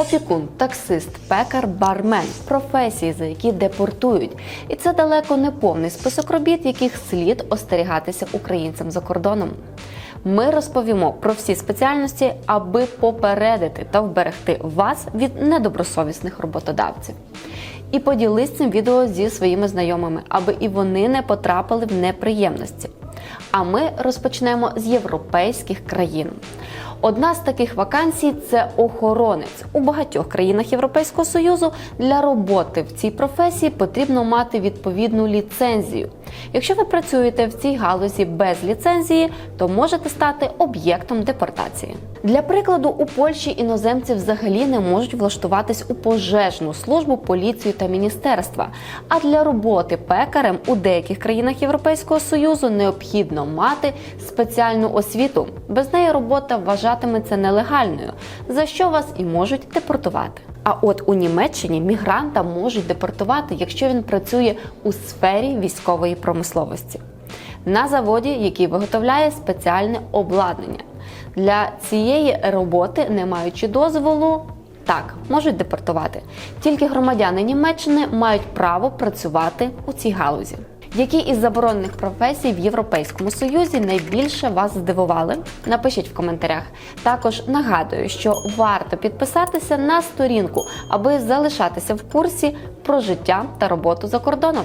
Опікун, таксист, пекар, бармен професії, за які депортують. І це далеко не повний список робіт, яких слід остерігатися українцям за кордоном. Ми розповімо про всі спеціальності, аби попередити та вберегти вас від недобросовісних роботодавців. І поділись цим відео зі своїми знайомими, аби і вони не потрапили в неприємності. А ми розпочнемо з європейських країн. Одна з таких вакансій це охоронець. У багатьох країнах Європейського Союзу для роботи в цій професії потрібно мати відповідну ліцензію. Якщо ви працюєте в цій галузі без ліцензії, то можете стати об'єктом депортації. Для прикладу, у Польщі іноземці взагалі не можуть влаштуватись у пожежну службу, поліцію та міністерства. А для роботи пекарем у деяких країнах Європейського Союзу необхідно мати спеціальну освіту. Без неї робота вважатиметься нелегальною, за що вас і можуть депортувати. А от у Німеччині мігранта можуть депортувати, якщо він працює у сфері військової промисловості на заводі, який виготовляє спеціальне обладнання. Для цієї роботи, не маючи дозволу, так можуть депортувати. Тільки громадяни Німеччини мають право працювати у цій галузі. Які із заборонених професій в Європейському Союзі найбільше вас здивували? Напишіть в коментарях. Також нагадую, що варто підписатися на сторінку, аби залишатися в курсі про життя та роботу за кордоном.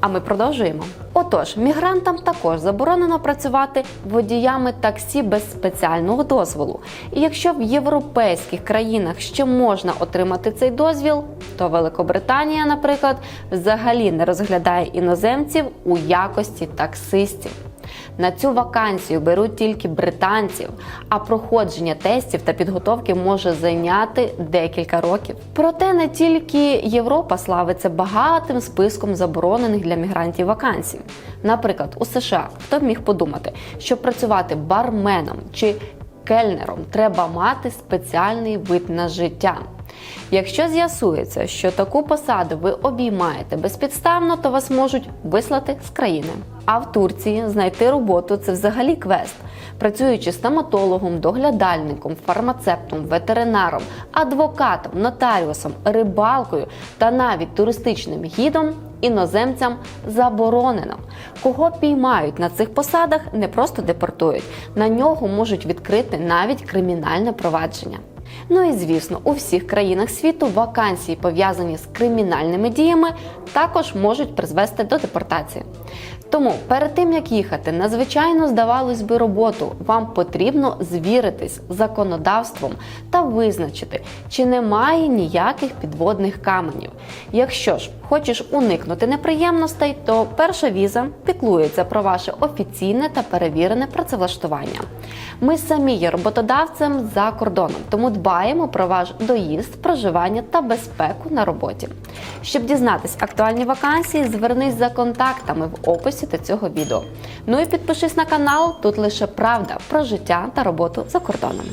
А ми продовжуємо. Отож, мігрантам також заборонено працювати водіями таксі без спеціального дозволу. І якщо в європейських країнах ще можна отримати цей дозвіл, то Великобританія, наприклад, взагалі не розглядає іноземців у якості таксистів. На цю вакансію беруть тільки британців, а проходження тестів та підготовки може зайняти декілька років. Проте не тільки Європа славиться багатим списком заборонених для мігрантів вакансій. Наприклад, у США хто б міг подумати, що працювати барменом чи кельнером треба мати спеціальний вид на життя. Якщо з'ясується, що таку посаду ви обіймаєте безпідставно, то вас можуть вислати з країни. А в Турції знайти роботу це взагалі квест. Працюючи стоматологом, доглядальником, фармацептом, ветеринаром, адвокатом, нотаріусом, рибалкою та навіть туристичним гідом, іноземцям заборонено. Кого піймають на цих посадах, не просто депортують, на нього можуть відкрити навіть кримінальне провадження. Ну і звісно, у всіх країнах світу вакансії, пов'язані з кримінальними діями, також можуть призвести до депортації. Тому перед тим як їхати надзвичайно здавалось би роботу, вам потрібно звіритись законодавством та визначити, чи немає ніяких підводних каменів. Якщо ж хочеш уникнути неприємностей, то перша віза піклується про ваше офіційне та перевірене працевлаштування. Ми самі є роботодавцем за кордоном, тому дбаємо про ваш доїзд, проживання та безпеку на роботі. Щоб дізнатись актуальні вакансії, звернись за контактами в описі до цього відео. Ну і підпишись на канал. Тут лише правда про життя та роботу за кордоном.